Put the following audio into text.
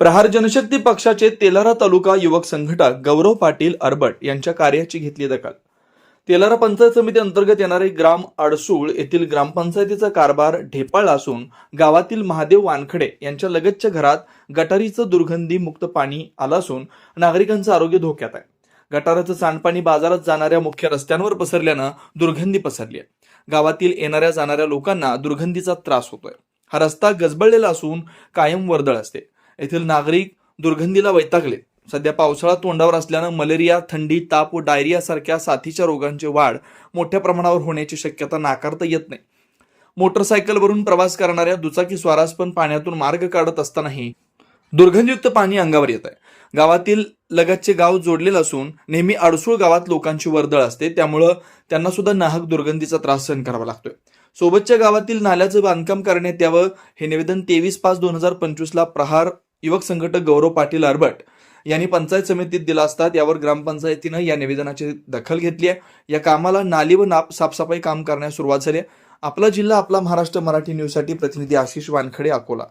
प्रहार जनशक्ती पक्षाचे तेलारा तालुका युवक संघटक गौरव पाटील अरबट यांच्या कार्याची घेतली दखल. तेलारा पंचायत समिती अंतर्गत येणारे ग्राम अडसूळ येथील ग्रामपंचायतीचा कारभार ढेपाळला असून गावातील महादेव वानखडे यांच्या लगतच्या घरात गटारीचं दुर्गंधी मुक्त पाणी आलं असून नागरिकांचं आरोग्य धोक्यात आहे. गटाराचं सांडपाणी बाजारात जाणाऱ्या मुख्य रस्त्यांवर पसरल्यानं दुर्गंधी पसरली आहे. गावातील येणाऱ्या जाणाऱ्या लोकांना दुर्गंधीचा त्रास होतोय. हा रस्ता गजबळलेला असून कायम वर्दळ असते. येथील नागरिक दुर्गंधीला वैतागले. सध्या पावसाळा तोंडावर असल्यानं मलेरिया थंडी ताप व डायरिया सारख्या साथीच्या रोगांची वाढ मोठ्या प्रमाणावर होण्याची शक्यता नाकारता येत नाही. मोटरसायकलवरून प्रवास करणाऱ्या दुचाकी स्वारास पण पाण्यातून मार्ग काढत असतानाही दुर्गंधयुक्त पाणी अंगावर येत आहे गावातील लगतचे गाव जोडलेलं असून नेहमी अडसूळ गावात लोकांची वर्दळ असते. त्यामुळं त्यांना सुद्धा नाहक दुर्गंधीचा त्रास सहन करावा लागतोय. सोबतच्या गावातील नाल्याचं बांधकाम करण्यात यावं हे निवेदन तेवीस पाच दोन हजार पंचवीसला प्रहार युवक संघटक गौरव पाटील अरबट यांनी पंचायत समितीत दिला असतात. यावर ग्रामपंचायतीनं या निवेदनाची दखल घेतली आहे. या कामाला नाली व नाप साफसफाई काम करण्यास सुरुवात झाली आहे. आपला जिल्हा आपला महाराष्ट्र मराठी न्यूजसाठी प्रतिनिधी आशिष वानखडे अकोला.